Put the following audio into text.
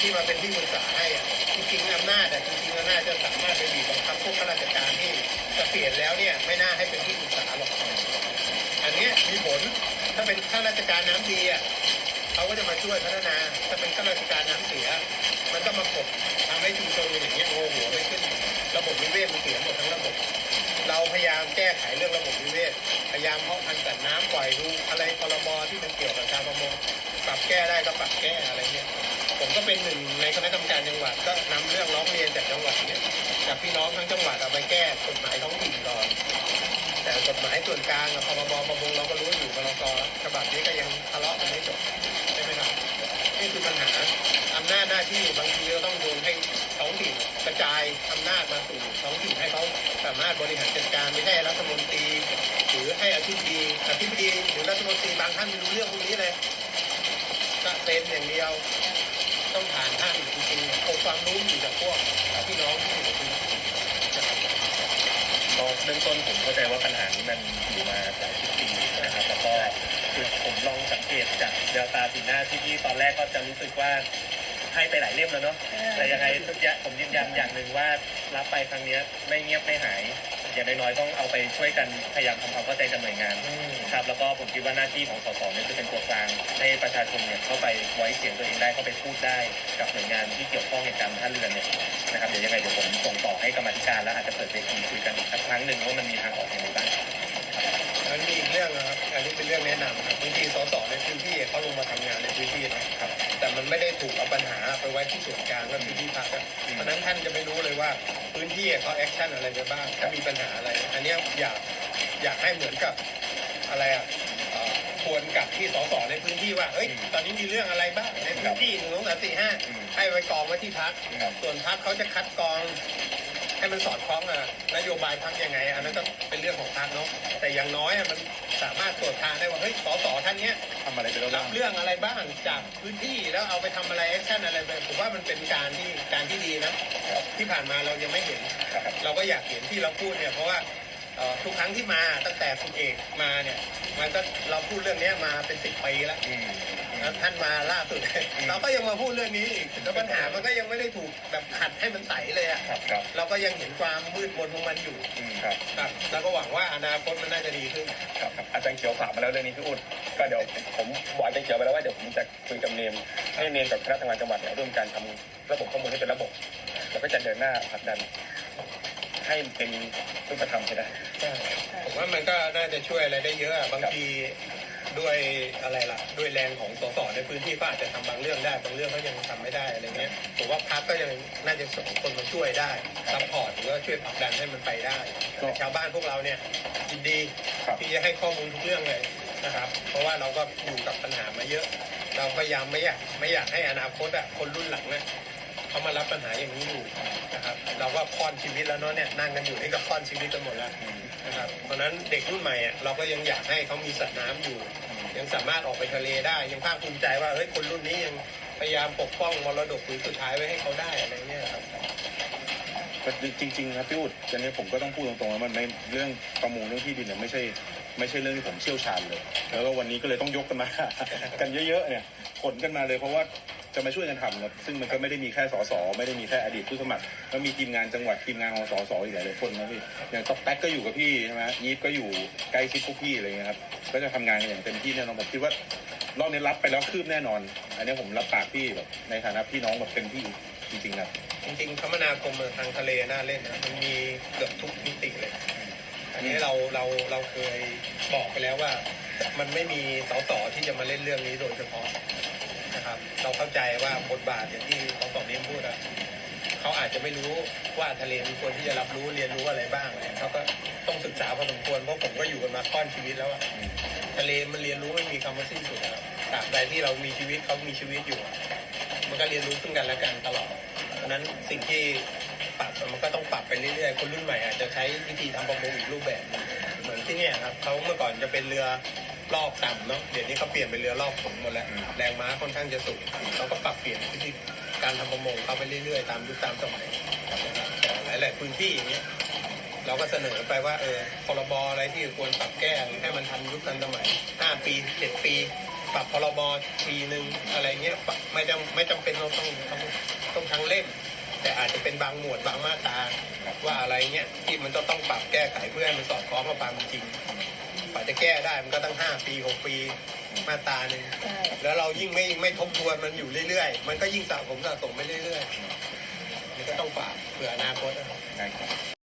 ที่มาเป็นที่ปรึกษาให้อะจริงๆอำนาจอะจริงๆอำนาจจะสามารถไปบีบบังคับพวกข้าราชการที่เกษียณแล้วเนี่ยไม่น่าให้เป็นที่ปรึกษาหรอกอันนี้มีผลถ้าเป็นข้าราชการน้ำดีอะเขาก็จะมาช่วยพัฒนาถ้าเป็นข้าราชการน้ำเสีย มันก็มากดทำให้ชุมชนอย่างเงี้ยโง่หัวไม่ขึ้น ระบบนิเวศมันเสียหมดทั้งระบบ เราพยายามแก้ไขเรื่องระบบนิเวศพยายามเพาะพันธุ์สัตว์น้ำปล่อยดูอะไรพรบที่มันเกี่ยวกับชาวประมงปรับแก้ได้ก็ปรับแก้อะไรเงี้ย ก็เป็นหนึ่งในคณะกรรมการจังหวัดก็นำเรื่องร้องเรียนจากจังหวัดเนี่ยจากพี่น้องทั้งจังหวัดเอาไปแก้กฎหมายท้องถิ่นก่อนแต่กฎหมายส่วนกลางกับพรบประมงเราก็รู้อยู่พรกฉบับนี้ก็ยังทะเลาะกันไม่จบใช่ไหมครับนี่คือปัญหาอำนาจหน้าที่บางทีก็ต้องโยนให้ท้องถิ่นกระจายอำนาจมาสู่ท้องถิ่นให้เขาสามารถบริหารจัดการไม่ใช่รัฐมนตรีหรือให้อธิบดีอธิบดีหรือรัฐมนตรีบางท่านไม่รู้เรื่องพวกนี้เลยก็เป็นอย่างเดียว รู้อยู่จากพวกพี่น้องที่อยู่ในพื้นที่นะครับก็เบื้องต้นผมเข้าใจว่าปัญหานี้มันอยู่มาหลายสิบปีนะครับแล้วก็คือผมลองสังเกตจากเดลตาสีหน้าที่พี่ตอนแรกก็จะรู้สึกว่าให้ไปหลายเล่มแล้วเนาะแต่ยังไงทุกอย่างผมยืนยันอย่างหนึ่งว่ารับไปครั้งเนี้ยไม่เงียบไม่หาย อย่างน้อยๆต้องเอาไปช่วยกันพยายามทำความเข้าใจกันหน่วยงานครับแล้วก็ผมคิดว่าหน้าที่ของสสเนี่ยจะเป็นตัวกลางให้ประชาชนเนี่ยเข้าไปไว้เสียงตัวเองได้เข้าไปพูดได้กับหน่วยงานที่เกี่ยวข้องในการท่าเรือเนี่ยนะครับเดี๋ยวยังไงเดี๋ยวผมส่งต่อให้กรรมธิการแล้วอาจจะเปิดเวทีคุยกันอีกสักครั้งหนึ่งว่ามันมีทางออกยังไงบ้างแล้วมีอีกเรื่องนะครับ อันนี้เป็นเรื่องแนะนำครับบางทีสสในพื้นที่เขาลงมาทำ ไม่ได้ถูกเอาปัญหาไปไว้ที่ส่วนกลางและพื้นที่พักอะเพราะฉะนั้นท่านจะไม่รู้เลยว่าพื้นที่เขาแอคชั่นอะไรไปบ้างถ้ามีปัญหาอะไร อันเนี้ยอยากอยากให้เหมือนกับอะไรอะเอ่อควรกับที่สสในพื้นที่ว่าเฮ้ยตอนนี้มีเรื่องอะไรบ้างในพื้นที่หนึ่งสองสามสี่ห้าให้ไว้กองไว้ที่พักครับส่วนพักเขาจะคัดกรอง ให้มันสอดคล้องอะนโยบายพักยังไง อันนั้นก็เป็นเรื่องของพักเนาะแต่อย่างน้อยอะมันสามารถตรวจทานได้ว่าเฮ้ยสสท่านเนี้ยทำอะไรไปแล้วรับเรื่องอะไรบ้างจากพื้นที่แล้วเอาไปทำอะไรแอคชั่นอะไรไปผมว่ามันเป็นการที่การที่ดีนะที่ผ่านมาเรายังไม่เห็น เราก็อยากเห็นที่เราพูดเนี่ยเพราะว่าเอ่อทุกครั้งที่มาตั้งแต่คุณเอกมาเนี่ยมันก็เราพูดเรื่องเนี้ยมาเป็นสิบปีแล้วแล้ว ท่านมาล่าสุดเราก็ยังมาพูดเรื่องนี้อีกแล้วปัญหามันก็ยังไม่ได้ถูกแบบขัดให้มันใสเลยอะครับครับเราก็ยังเห็นความมืดมนของมันอยู่ครับครับแล้วก็หวังว่าอนาคตมันน่าจะดีขึ้นครับอาจารย์เขียวฝากมาแล้วเรื่องนี้พี่อุดก็เดี๋ยวผมบอกอาจารย์เขียวไปแล้วว่าเดี๋ยวผมจะคุยกับเนมให้เนมกับคณะทำงานจังหวัดเนี่ยร่วมกันทำระบบข้อมูลให้เป็นระบบ แล้วก็จะเดินหน้าผลักดัน ให้เป็นรูปธรรมให้ได้ ผมว่ามันก็น่าจะช่วยอะไรได้เยอะอะบางที ด้วยอะไรล่ะด้วยแรงของสสในพื้นที่ก็อาจจะทำบางเรื่องได้บางเรื่องก็ยังทำไม่ได้อะไรเงี้ยผมว่าพักก็ยังน่าจะส่งคนมาช่วยได้ซัพพอร์ตหรือว่าช่วยผลักดันให้มันไปได้แต่ชาวบ้านพวกเราเนี่ยยินดีครับที่จะให้ข้อมูลทุกเรื่องเลยนะครับ เพราะว่าเราก็อยู่กับปัญหามาเยอะ เราพยายามไม่อยากไม่อยากให้อนาคตอะคนรุ่นหลังเนี่ยเขามารับปัญหาอย่างนี้อยู่นะครับ เราก็ค่อนชีวิตแล้วเนาะเนี่ยนั่งกันอยู่นี่ก็ค่อนชีวิตกันหมดแล้ว นะครับเพราะฉะนั้นเด็กรุ่นใหม่อะเราก็ยังอยากให้เขามีสัตว์น้ำอยู่ ยังสามารถออกไปทะเลได้ ยังภาคภูมิใจว่าเฮ้ยคนรุ่นนี้ยังพยายามปกป้องมรดกผืนสุดท้ายไว้ให้เขาได้อะไรเงี้ยครับก็จริงๆครับพี่อุดอันนี้ผมก็ต้องพูดตรงๆว่ามันไม่เรื่องประมงเรื่องที่ดินเนี่ยไม่ใช่ไม่ใช่เรื่องที่ผมเชี่ยวชาญเลย แล้วก็วันนี้ก็เลยต้องยกกันมา กันเยอะๆเนี่ยขนกันมาเลยเพราะว่า จะมาช่วยกันทำครับซึ่งมันก็ไม่ได้มีแค่สสไม่ได้มีแค่อดีตผู้สมัครก็มีทีมงานจังหวัดทีมงานของสสอีกหลายๆคนนะพี่อย่างต๊อกแป๊กก็อยู่กับพี่ใช่ไหมยีฟก็อยู่ใกล้ชิดพวกพี่อะไรเงี้ยครับก็จะทำงานกันอย่างเต็มที่แน่นอนผมคิดว่ารอบนี้รับไปแล้วคืบแน่นอน อันนี้ผมรับปากพี่แบบในฐานะพี่น้องแบบเต็มที่จริงๆครับจริงๆคมนาคมทางทะเลน่าเล่นนะมันมีเกือบทุกมิติเลย อันนี้เราเราเราเคยบอกไปแล้วว่า มันไม่มีสสที่จะมาเล่นเรื่องนี้โดยเฉพาะ นะครับ เราเข้าใจว่าบทบาทอย่างที่สสเนมพูดอะเขาอาจจะไม่รู้ว่าทะเลมีควรที่จะรับรู้เรียนรู้อะไรบ้างเนี่ยเขาก็ต้องศึกษาพอสมควรเพราะผมก็อยู่กันมาค่อนชีวิตแล้วอะทะเลมันเรียนรู้ไม่มีคำว่าสิ้นสุดครับตราบใดที่เรามีชีวิตเขามีชีวิตอยู่ มันก็เรียนรู้ซึ่งกันและกันตลอดเพราะนั้นสิ่งที่ปรับมันก็ต้องปรับไปเรื่อยๆ คนรุ่นใหม่อาจจะใช้วิธีทำประมงอีกรูปแบบ เหมือนที่เนี่ยครับเขาเมื่อก่อนจะเป็นเรือ รอบต่ำเนาะเดี๋ยวนี้เขาเปลี่ยนเป็นเรือรอบสูงหมดแล้วแรงม้าค่อนข้างจะสูงเขาก็ปรับเปลี่ยนวิธีการทำประมงเขาไปเรื่อยๆ ตามยุคตามสมัยแต่หลายๆพื้นที่อย่างเงี้ยเราก็เสนอไปว่าเออพรบอะไรที่ควรปรับแก้ให้มันทันยุคทันสมัย5ปี7ปี ปรับพรบทีหนึ่งอะไรเงี้ยไม่จำไม่จำเป็นต้องต้องต้องต้องทั้งเล่มแต่อาจจะเป็นบางหมวดบางมาตราว่าอะไรเงี้ยที่มันต้องต้องปรับแก้ไขเพื่อให้มันสอดคล้องกับความจริง กว่าจะแก้ได้มันก็ตั้งห้าปีหกปีมาตราหนึ่งใช่แล้วเรายิ่งไม่ไม่ทบทวนมันอยู่เรื่อยๆ มันก็ยิ่งสะสมสะสมไปเรื่อยๆมันก็ต้องฝากเผื่ออนาคตนะครับ ได้ครับ